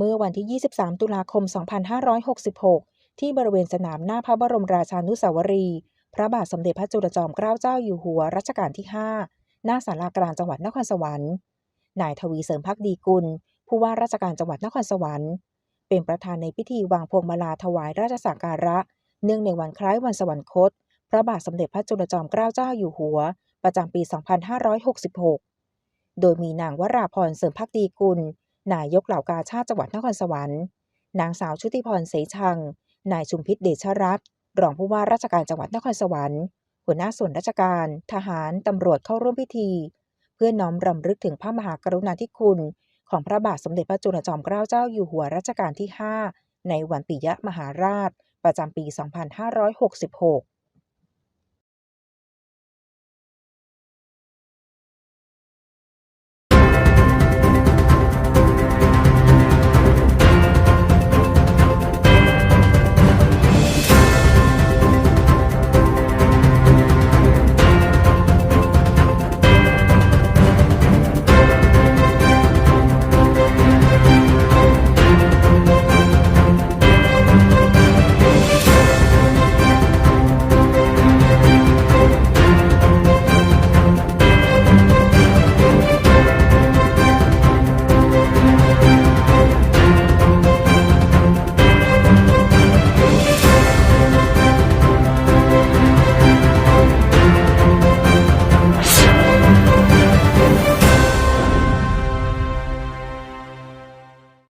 เมื่อวันที่ 23 ตุลาคม 2566 ที่บริเวณสนามหน้าพระบรมราชานุสาวรีย์พระบาทสมเด็จพระจุลจอมเกล้าเจ้าอยู่หัวรัชกาลที่ 5 หน้าศาลากลางจังหวัดนครสวรรค์นายทวีเสริมพักดีกุล ผู้ว่าราชการจังหวัดนครสวรรค์เป็นประธานในพิธีวางพวงมาลาถวายราชสักการะ เนื่องในวันคล้ายวันสวรรคต พระบาทสมเด็จพระจุลจอมเกล้าเจ้าอยู่หัว ประจำปี 2566 โดยมีนางวราพรเสริมพักดีกุล นายกเหล่ากาชาติจังหวัดนครสวรรค์นางสาวชุติพรเสชัง นายชุมพิษเดชรัตน์รองผู้ว่าราชการจังหวัดนครสวรรค์หัวหน้าส่วนราชการ ทหารตำรวจเข้าร่วมพิธี เพื่อน้อมรำลึกถึงพระมหากรุณาธิคุณ ของพระบาทสมเด็จพระจุลจอมเกล้าเจ้าอยู่หัวรัชกาลที่ 5 ในวันปิยมหาราช ประจำปี 2566